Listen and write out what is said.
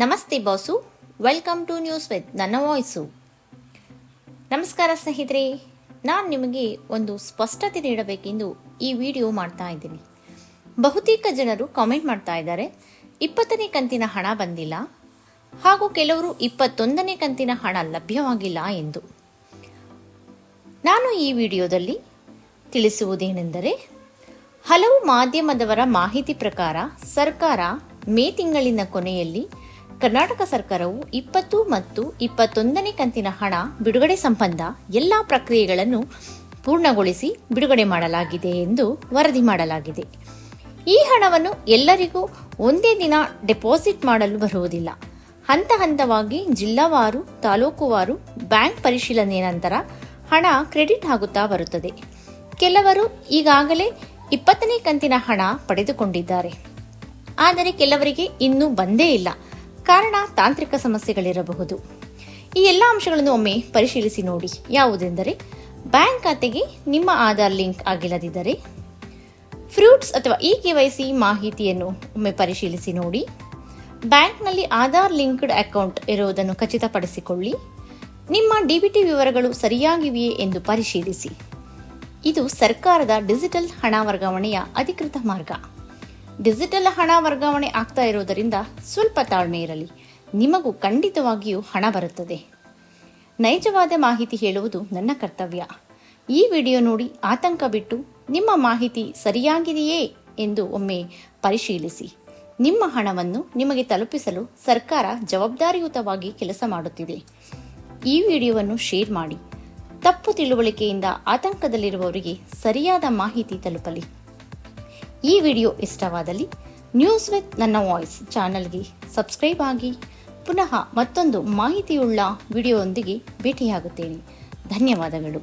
ನಮಸ್ತೆ boss. Welcome to news with ನನ್ನ voice ನಮಸ್ಕಾರ ಸ್ನೇಹಿತರೆ, ನಾನು ನಿಮಗೆ ಒಂದು ಸ್ಪಷ್ಟತೆ ನೀಡಬೇಕೆಂದು ಈ ವಿಡಿಯೋ ಮಾಡ್ತಾ ಇದ್ದೀನಿ. ಬಹುತೇಕ ಜನರು ಕಾಮೆಂಟ್ ಮಾಡ್ತಾ ಇದ್ದಾರೆ, ಇಪ್ಪತ್ತನೇ ಕಂತಿನ ಹಣ ಬಂದಿಲ್ಲ, ಹಾಗೂ ಕೆಲವರು ಇಪ್ಪತ್ತೊಂದನೇ ಕಂತಿನ ಹಣ ಲಭ್ಯವಾಗಿಲ್ಲ ಎಂದು. ನಾನು ಈ ವಿಡಿಯೋದಲ್ಲಿ ತಿಳಿಸುವುದೇನೆಂದರೆ, ಹಲವು ಮಾಧ್ಯಮದವರ ಮಾಹಿತಿ ಪ್ರಕಾರ ಸರ್ಕಾರ ಮೇ ತಿಂಗಳಿನ ಕೊನೆಯಲ್ಲಿ ಕರ್ನಾಟಕ ಸರ್ಕಾರವು ಇಪ್ಪತ್ತು ಮತ್ತು ಇಪ್ಪತ್ತೊಂದನೇ ಕಂತಿನ ಹಣ, ಬಿಡುಗಡೆ ಸಂಬಂಧ ಎಲ್ಲ ಪ್ರಕ್ರಿಯೆಗಳನ್ನು ಪೂರ್ಣಗೊಳಿಸಿ ಬಿಡುಗಡೆ ಮಾಡಲಾಗಿದೆ ಎಂದು ವರದಿ ಮಾಡಲಾಗಿದೆ. ಈ ಹಣವನ್ನು ಎಲ್ಲರಿಗೂ ಒಂದೇ ದಿನ ಡೆಪಾಸಿಟ್ ಮಾಡಲು ಬರುವುದಿಲ್ಲ. ಹಂತ ಹಂತವಾಗಿ ಜಿಲ್ಲಾವಾರು, ತಾಲೂಕುವಾರು ಬ್ಯಾಂಕ್ ಪರಿಶೀಲನೆಯ ನಂತರ ಹಣ ಕ್ರೆಡಿಟ್ ಆಗುತ್ತಾ ಬರುತ್ತದೆ. ಕೆಲವರು ಈಗಾಗಲೇ ಇಪ್ಪತ್ತನೇ ಕಂತಿನ ಹಣ ಪಡೆದುಕೊಂಡಿದ್ದಾರೆ. ಆದರೆ ಕೆಲವರಿಗೆ ಇನ್ನೂ ಬಂದೇ ಇಲ್ಲ. ಕಾರಣ ತಾಂತ್ರಿಕ ಸಮಸ್ಯೆಗಳಿರಬಹುದು. ಈ ಎಲ್ಲ ಅಂಶಗಳನ್ನು ಒಮ್ಮೆ ಪರಿಶೀಲಿಸಿ ನೋಡಿ. ಯಾವುದೆಂದರೆ, ಬ್ಯಾಂಕ್ ಖಾತೆಗೆ ನಿಮ್ಮ ಆಧಾರ್ ಲಿಂಕ್ ಆಗಿಲ್ಲದಿದ್ದರೆ, ಫ್ರೂಟ್ಸ್ ಅಥವಾ ಇ ಕೆ ವೈ ಸಿ ಮಾಹಿತಿಯನ್ನು ಒಮ್ಮೆ ಪರಿಶೀಲಿಸಿ ನೋಡಿ. ಬ್ಯಾಂಕ್ನಲ್ಲಿ ಆಧಾರ್ ಲಿಂಕ್ಡ್ ಅಕೌಂಟ್ ಇರುವುದನ್ನು ಖಚಿತಪಡಿಸಿಕೊಳ್ಳಿ. ನಿಮ್ಮ ಡಿಬಿಟಿ ವಿವರಗಳು ಸರಿಯಾಗಿವೆಯೇ ಎಂದು ಪರಿಶೀಲಿಸಿ. ಇದು ಸರ್ಕಾರದ ಡಿಜಿಟಲ್ ಹಣ ವರ್ಗಾವಣೆಯ ಅಧಿಕೃತ ಮಾರ್ಗ. ಡಿಜಿಟಲ್ ಹಣ ವರ್ಗಾವಣೆ ಆಗ್ತಾ ಇರೋದರಿಂದ ಸ್ವಲ್ಪ ತಾಳ್ಮೆ ಇರಲಿ. ನಿಮಗೂ ಖಂಡಿತವಾಗಿಯೂ ಹಣ ಬರುತ್ತದೆ. ನೈಜವಾದ ಮಾಹಿತಿ ಹೇಳುವುದು ನನ್ನ ಕರ್ತವ್ಯ. ಈ ವಿಡಿಯೋ ನೋಡಿ ಆತಂಕ ಬಿಟ್ಟು ನಿಮ್ಮ ಮಾಹಿತಿ ಸರಿಯಾಗಿದೆಯೇ ಎಂದು ಒಮ್ಮೆ ಪರಿಶೀಲಿಸಿ. ನಿಮ್ಮ ಹಣವನ್ನು ನಿಮಗೆ ತಲುಪಿಸಲು ಸರ್ಕಾರ ಜವಾಬ್ದಾರಿಯುತವಾಗಿ ಕೆಲಸ ಮಾಡುತ್ತಿದೆ. ಈ ವಿಡಿಯೋವನ್ನು ಶೇರ್ ಮಾಡಿ. ತಪ್ಪು ತಿಳುವಳಿಕೆಯಿಂದ ಆತಂಕದಲ್ಲಿರುವವರಿಗೆ ಸರಿಯಾದ ಮಾಹಿತಿ ತಲುಪಲಿ. ಈ ವಿಡಿಯೋ ಇಷ್ಟವಾದಲ್ಲಿ ನ್ಯೂಸ್ ವಿತ್ ನನ್ನ ವಾಯ್ಸ್ ಚಾನಲ್ಗೆ ಸಬ್ಸ್ಕ್ರೈಬ್ ಆಗಿ ಪುನಃ ಮತ್ತೊಂದು ಮಾಹಿತಿಯುಳ್ಳ ವಿಡಿಯೋದೊಂದಿಗೆ ಭೇಟಿಯಾಗುತ್ತೇನೆ. ಧನ್ಯವಾದಗಳು.